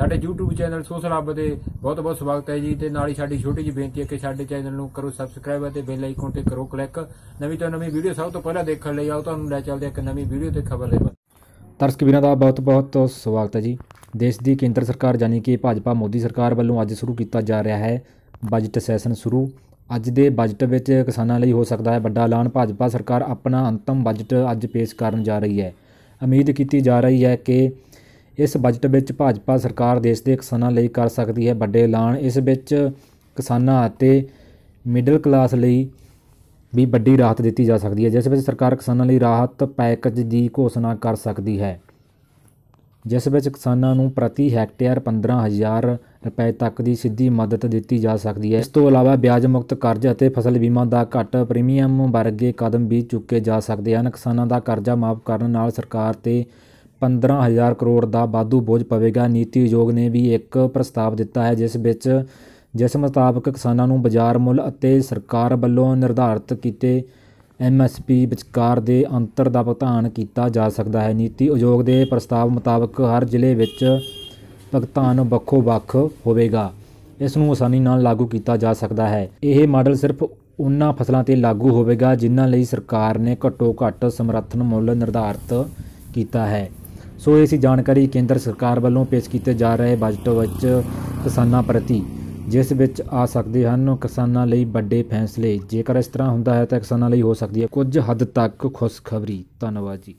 ਸਾਡੇ YouTube channel social ਹੱਬ ਦੇ ਬਹੁਤ ਬਹੁਤ ਸਵਾਗਤ ਹੈ ਜੀ ਤੇ ਨਾਲ ਹੀ ਸਾਡੀ ਛੋਟੀ ਜਿਹੀ ਬੇਨਤੀ ਹੈ ਕਿ ਸਾਡੇ ਚੈਨਲ ਨੂੰ ਕਰੋ ਸਬਸਕ੍ਰਾਈਬ ਅਤੇ ਬੈਲ ਆਈਕਨ ਤੇ ਕਰੋ ਕਲਿੱਕ ਨਵੀਂ ਤੋਂ ਨਵੀਂ ਵੀਡੀਓ ਸਭ ਤੋਂ ਪਹਿਲਾਂ ਦੇਖਣ ਲਈ ਆਓ, ਤੁਹਾਨੂੰ ਲੈ ਚੱਲਦੇ ਹਾਂ ਇੱਕ ਨਵੀਂ ਵੀਡੀਓ ਤੇ ਖਬਰ ਦੇ ਦਰਸ਼ਕ ਵੀਰਾਂ ਦਾ ਬਹੁਤ-ਬਹੁਤ ਸਵਾਗਤ ਹੈ ਜੀ। ਦੇਸ਼ ਦੀ ਕੇਂਦਰ ਸਰਕਾਰ ਯਾਨੀ ਕਿ ਭਾਜਪਾ ਮੋਦੀ ਸਰਕਾਰ ਵੱਲੋਂ ਅੱਜ ਸ਼ੁਰੂ ਕੀਤਾ ਜਾ ਰਿਹਾ ਹੈ ਬਜਟ ਸੈਸ਼ਨ ਸ਼ੁਰੂ। ਅੱਜ ਦੇ ਬਜਟ ਵਿੱਚ ਕਿਸਾਨਾਂ ਲਈ ਹੋ ਸਕਦਾ ਹੈ ਵੱਡਾ ਐਲਾਨ। ਭਾਜਪਾ ਸਰਕਾਰ ਆਪਣਾ ਅੰਤਮ ਬਜਟ ਅੱਜ ਪੇਸ਼ ਕਰਨ ਜਾ ਰਹੀ ਹੈ। ਉਮੀਦ ਕੀਤੀ ਜਾ ਰਹੀ ਹੈ ਕਿ ਇਸ ਬਜਟ ਵਿੱਚ ਭਾਜਪਾ ਸਰਕਾਰ ਦੇਸ਼ ਦੇ ਕਿਸਾਨਾਂ ਲਈ ਕਰ ਸਕਦੀ ਹੈ ਵੱਡੇ ਐਲਾਨ। ਇਸ ਵਿੱਚ ਕਿਸਾਨਾਂ ਅਤੇ ਮਿਡਲ ਕਲਾਸ ਲਈ ਵੀ ਵੱਡੀ ਰਾਹਤ ਦਿੱਤੀ ਜਾ ਸਕਦੀ ਹੈ, ਜਿਸ ਵਿੱਚ ਸਰਕਾਰ ਕਿਸਾਨਾਂ ਲਈ ਰਾਹਤ ਪੈਕੇਜ ਦੀ ਘੋਸ਼ਣਾ ਕਰ ਸਕਦੀ ਹੈ। ਜਿਸ ਵਿੱਚ ਕਿਸਾਨਾਂ ਨੂੰ ਪ੍ਰਤੀ ਹੈਕਟੇਅਰ 15000 ਰੁਪਏ ਤੱਕ ਦੀ ਸਿੱਧੀ ਮਦਦ ਦਿੱਤੀ ਜਾ ਸਕਦੀ ਹੈ। ਇਸ ਤੋਂ ਇਲਾਵਾ ਵਿਆਜ ਮੁਕਤ ਕਰਜ਼ ਅਤੇ ਫਸਲ ਬੀਮਾ ਦਾ ਘੱਟ ਪ੍ਰੀਮੀਅਮ ਵਰਗੇ ਕਦਮ ਵੀ ਚੁੱਕੇ ਜਾ ਸਕਦੇ ਹਨ। ਕਿਸਾਨਾਂ ਦਾ ਕਰਜ਼ਾ ਮਾਫ ਕਰਨ ਨਾਲ ਸਰਕਾਰ ਤੇ 15000 ਕਰੋੜ ਦਾ ਵਾਧੂ ਬੋਝ ਪਵੇਗਾ। ਨੀਤੀ ਆਯੋਗ ਨੇ ਵੀ ਇੱਕ ਪ੍ਰਸਤਾਵ ਦਿੱਤਾ ਹੈ, ਜਿਸ ਵਿੱਚ ਜਿਸ ਮੁਤਾਬਕ ਕਿਸਾਨਾਂ ਨੂੰ ਬਾਜ਼ਾਰ ਮੁੱਲ ਅਤੇ ਸਰਕਾਰ ਵੱਲੋਂ ਨਿਰਧਾਰਤ ਕੀਤੇ ਐਮਐਸਪੀ ਵਿਚਕਾਰ ਦੇ ਅੰਤਰ ਦਾ ਭੁਗਤਾਨ ਕੀਤਾ ਜਾ ਸਕਦਾ ਹੈ। ਨੀਤੀ ਆਯੋਗ ਦੇ ਪ੍ਰਸਤਾਵ ਮੁਤਾਬਕ ਹਰ ਜ਼ਿਲ੍ਹੇ ਵਿੱਚ ਭੁਗਤਾਨ ਵੱਖੋ-ਵੱਖ ਹੋਵੇਗਾ। ਇਸ ਨੂੰ ਆਸਾਨੀ ਨਾਲ ਲਾਗੂ ਕੀਤਾ ਜਾ ਸਕਦਾ ਹੈ। ਇਹ ਮਾਡਲ ਸਿਰਫ ਉਹਨਾਂ ਫਸਲਾਂ ਤੇ ਲਾਗੂ ਹੋਵੇਗਾ, ਜਿਨ੍ਹਾਂ ਲਈ ਸਰਕਾਰ ਨੇ ਘੱਟੋ-ਘੱਟ ਸਮਰਥਨ ਮੁੱਲ ਨਿਰਧਾਰਤ ਕੀਤਾ ਹੈ। ਸੋ ਇਹ ਸੀ ਜਾਣਕਾਰੀ ਕੇਂਦਰ ਸਰਕਾਰ ਵੱਲੋਂ ਪੇਸ਼ ਕੀਤੇ ਜਾ ਰਹੇ ਬਜਟ ਵਿੱਚ ਕਿਸਾਨਾਂ ਪ੍ਰਤੀ, ਜਿਸ ਵਿੱਚ ਆ ਸਕਦੇ ਹਨ ਕਿਸਾਨਾਂ ਲਈ ਵੱਡੇ ਫੈਸਲੇ। ਜੇਕਰ ਇਸ ਤਰ੍ਹਾਂ ਹੁੰਦਾ ਹੈ ਤਾਂ ਕਿਸਾਨਾਂ ਲਈ ਹੋ ਸਕਦੀ ਹੈ ਕੁਝ ਹੱਦ ਤੱਕ ਖੁਸ਼ਖਬਰੀ। ਧੰਨਵਾਦ ਜੀ।